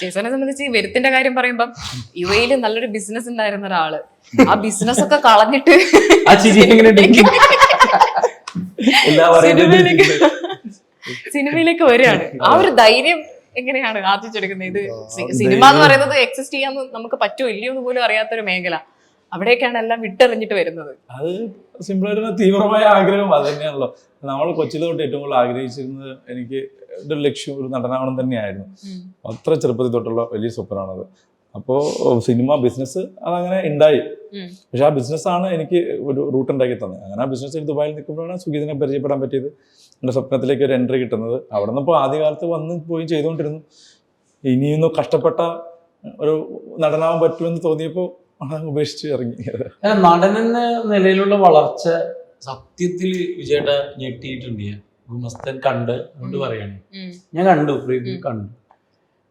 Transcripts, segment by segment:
ജേസനെ സംബന്ധിച്ച് ഈ വരുത്തിന്റെ കാര്യം പറയുമ്പം യു എയിൽ നല്ലൊരു ബിസിനസ് ഉണ്ടായിരുന്ന ഒരാൾ. ആ ബിസിനസ് ഒക്കെ കളഞ്ഞിട്ട് സിനിമയിലേക്ക് വരികയാണ്. ആ ഒരു ധൈര്യം എങ്ങനെയാണ് ആർജിച്ചെടുക്കുന്നത്? ഇത് സിനിമ എന്ന് പറയുന്നത് എക്സിസ്റ്റ് ചെയ്യാൻ നമുക്ക് പറ്റുമോ ഇല്ലയോ എന്ന് പോലും അറിയാത്തൊരു മേഖല. അവിടേക്കാണ് എല്ലാം വിട്ടെറിഞ്ഞിട്ട് വരുന്നത്. അത് സിമ്പിളായിട്ട് തീവ്രമായ ആഗ്രഹം അത് തന്നെയാണല്ലോ. നമ്മൾ കൊച്ചിലെ തൊട്ട് ഏറ്റവും കൂടുതൽ ആഗ്രഹിച്ചിരുന്നത് എനിക്ക് എന്റെ ലക്ഷ്യം ഒരു നടനാവണം തന്നെയായിരുന്നു. അത്ര ചെറുപ്പത്തിൽ തൊട്ടുള്ള വലിയ സ്വപ്നമാണത്. അപ്പോൾ സിനിമ ബിസിനസ് അതങ്ങനെ ഉണ്ടായി. പക്ഷെ ആ ബിസിനസ്സാണ് എനിക്ക് ഒരു റൂട്ട് ഉണ്ടാക്കി തന്നത്. അങ്ങനെ ആ ബിസിനസ് ദുബായിൽ നിൽക്കുമ്പോഴാണ് സുഗീതിനെ പരിചയപ്പെടാൻ പറ്റിയത്. എന്റെ സ്വപ്നത്തിലേക്ക് ഒരു എൻട്രി കിട്ടുന്നത്. അവിടെ നിന്ന് ഇപ്പോൾ ആദ്യകാലത്ത് വന്ന് പോയി ചെയ്തുകൊണ്ടിരുന്നു. ഇനിയൊന്നും കഷ്ടപ്പെട്ട ഒരു നടനാവാൻ പറ്റുമെന്ന് തോന്നിയപ്പോൾ ഉപേക്ഷിച്ച് ഇറങ്ങി. നടനെന്ന നടൻ എന്ന നിലയിലുള്ള വളർച്ച സത്യത്തിൽ വിജയേട്ട ഞെട്ടിയിട്ടുണ്ട്. ഞാൻ ഗുമസ്തൻ കണ്ട് അതുകൊണ്ട് പറയാണ്. ഞാൻ കണ്ടു പ്രീവ്യൂ കണ്ടു.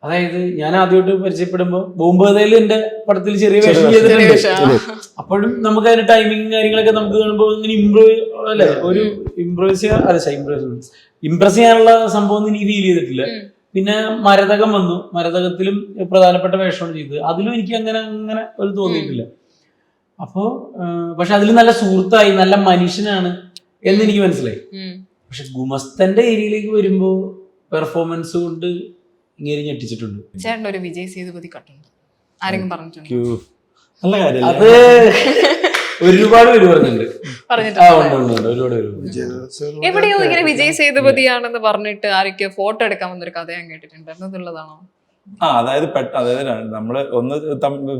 അതായത് ഞാൻ ആദ്യമായിട്ട് പരിചയപ്പെടുമ്പോൾ ബോംബേതയിൽ എന്റെ പടത്തിൽ ചെറിയ വേഷം ചെയ്തിട്ടുണ്ട്. അപ്പോഴും നമുക്ക് അതിന്റെ ടൈമിങ് കാര്യങ്ങളൊക്കെ നമുക്ക് കാണുമ്പോൾ ഇങ്ങനെ ഇമ്പ്രൂവ് അല്ലെ? ഒരു ഇമ്പ്രൂവ് ചെയ്യാൻ അല്ല ഇമ്പ്രൂവൈസ് ഇംപ്രസ് ചെയ്യാനുള്ള സംഭവം ഒന്നും എനിക്ക് ഫീൽ ചെയ്തിട്ടില്ല. പിന്നെ മരതകം വന്നു. മരതകത്തിലും പ്രധാനപ്പെട്ട വേഷമാണ് ചെയ്തത്. അതിലും എനിക്ക് അങ്ങനെ അങ്ങനെ ഒരു തോന്നിയിട്ടില്ല. അപ്പോ പക്ഷെ അതിൽ നല്ല സുഹൃത്തായി നല്ല മനുഷ്യനാണ് എന്ന് എനിക്ക് മനസ്സിലായി. പക്ഷെ ഗുമസ്തന്റെ ഏരിയയിലേക്ക് വരുമ്പോ പെർഫോമൻസ് കൊണ്ട് ഇങ്ങനെ ഞെട്ടിച്ചിട്ടുണ്ട്. ചേട്ടൻ ഒരു വിജയ് സേതുപതി കട്ടുണ്ട്. ആരെങ്കിലും പറഞ്ഞിട്ടുണ്ടോ? ക്യൂ നല്ല അത്. കാര്യമല്ലേ ഒരുപാട് പേര് പറഞ്ഞിട്ടുണ്ട്. ആ ഉണ്ട് ഉണ്ട് ഉണ്ട്. ഒരുപാട് പേര് എവിടെയോ ഇങ്ങനെ വിജയ് സേതുപതിയാണെന്ന് പറഞ്ഞിട്ട് ആരൊക്കെയോ ഫോട്ടോ എടുക്കാൻ വന്നൊരു കഥ ഞാൻ കേട്ടിട്ടുണ്ട്. എന്നതുള്ളതാണോ ആ അതായത് പെട്ട അതായത് നമ്മൾ നമ്മൾ ഒന്ന്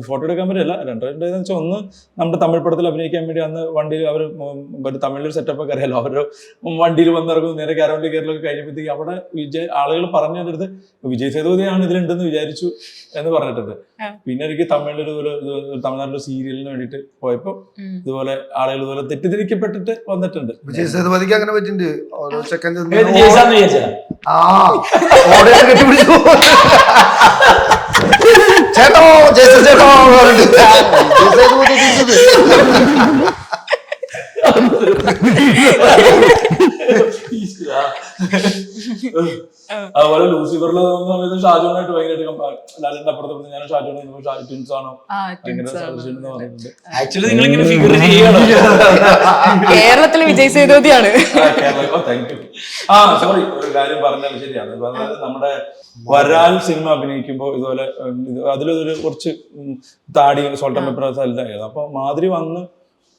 ഫോട്ടോ എടുക്കാൻ പറ്റില്ല. രണ്ട് രണ്ട് എന്ന് വെച്ചാൽ ഒന്ന് നമ്മുടെ തമിഴ് പടത്തിൽ അഭിനയിക്കാൻ വേണ്ടി അന്ന് വണ്ടിയിൽ അവർ ഒരു തമിഴിൽ സെറ്റപ്പ് ഒക്കെ അറിയാലോ. അവരുടെ വണ്ടിയിൽ വന്നിറങ്ങും നേരെ കാരോണ്ടി കയറലൊക്കെ കഴിഞ്ഞപ്പോഴത്തേക്ക് അവിടെ വിജയ് ആളുകൾ പറഞ്ഞു അടുത്ത് വിജയ് സേതുപതിയാണ് ഇതിലുണ്ടെന്ന് വിചാരിച്ചു എന്ന് പറഞ്ഞിട്ടുണ്ട്. പിന്നെ എനിക്ക് തമിഴിലൊരു ഒരു ഒരു തമിഴ്നാട്ടിലെ സീരിയലിന് വേണ്ടിയിട്ട് പോയപ്പോൾ ഇതുപോലെ ആളുകൾ ഇതുപോലെ തെറ്റിദ്ധരിക്കപ്പെട്ടിട്ട് വന്നിട്ടുണ്ട്. വിജയ് സേതുപതിക്ക് അങ്ങനെ പറ്റിണ്ട് കെട്ടിപ്പിടിച്ചു. ചേട്ടോ ജയ്സൺ ചേട്ടോ എന്ന് പറഞ്ഞിട്ട്. വിജയ് സേതുപതി തിരിച്ചത്. ഈശ്വരാ. അതുപോലെ ലൂസിഫറിൽ സമയത്ത് ഷാജോണായിട്ട് ഭയങ്കരമായിട്ട് ലാലിന്റെ അപ്പുറത്ത് ഞാൻ ഷാജോൺ ഷാജു ട്വിൻസ് ആണോ? ആക്ച്വലി നിങ്ങൾ ഇങ്ങനെ ഫിഗർ ചെയ്യണം. കേരളത്തിലെ വിജയ് സേതുപതിയാണ്. ആ സോറി ഒരു കാര്യം പറഞ്ഞാൽ ശരിയാണ്. നമ്മുടെ വരാൽ സിനിമ അഭിനയിക്കുമ്പോൾ ഇതുപോലെ അതിലൊരു കുറച്ച് താടി സോൾട്ടം പെപ്പർ അല്ല അപ്പൊ മാതിരി വന്ന്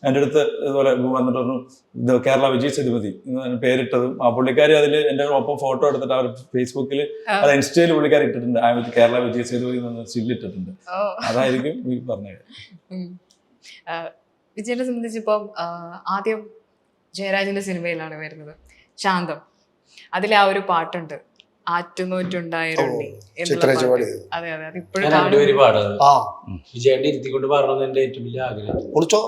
എന്റെ അടുത്ത് ഇതുപോലെ വന്നിട്ട് പറഞ്ഞു ഇത് കേരള വിജയ് സേതുപതി എന്ന് പേരിട്ടതും ആ പുള്ളിക്കാരി അതിൽ എന്റെ ഒപ്പം ഫോട്ടോ എടുത്തിട്ട് അവർ ഫേസ്ബുക്കിൽ അത് ഇൻസ്റ്റയിൽ പുള്ളിക്കാരി ഇട്ടിട്ടുണ്ട്. ആ കേരള വിജയ് സേതുപതി എന്ന് സ്റ്റില്ലിട്ടിട്ടുണ്ട് അതായിരിക്കും ഈ പറഞ്ഞത്. വിജയനെ സംബന്ധിച്ച് ഇപ്പം ആദ്യം ജയരാജിന്റെ സിനിമയിലാണ് വരുന്നത്. ശാന്തം. അതിലെ ആ ഒരു പാട്ടുണ്ട്. ആറ്റുനോറ്റുണ്ടായിരുണ്ടി അതെ അതെ. അത് ഇപ്പോഴും ഇരുത്തിക്കൊണ്ട് പാടണമെന്ന് എന്റെ ഏറ്റവും വലിയ ആഗ്രഹം. കുളിച്ചോ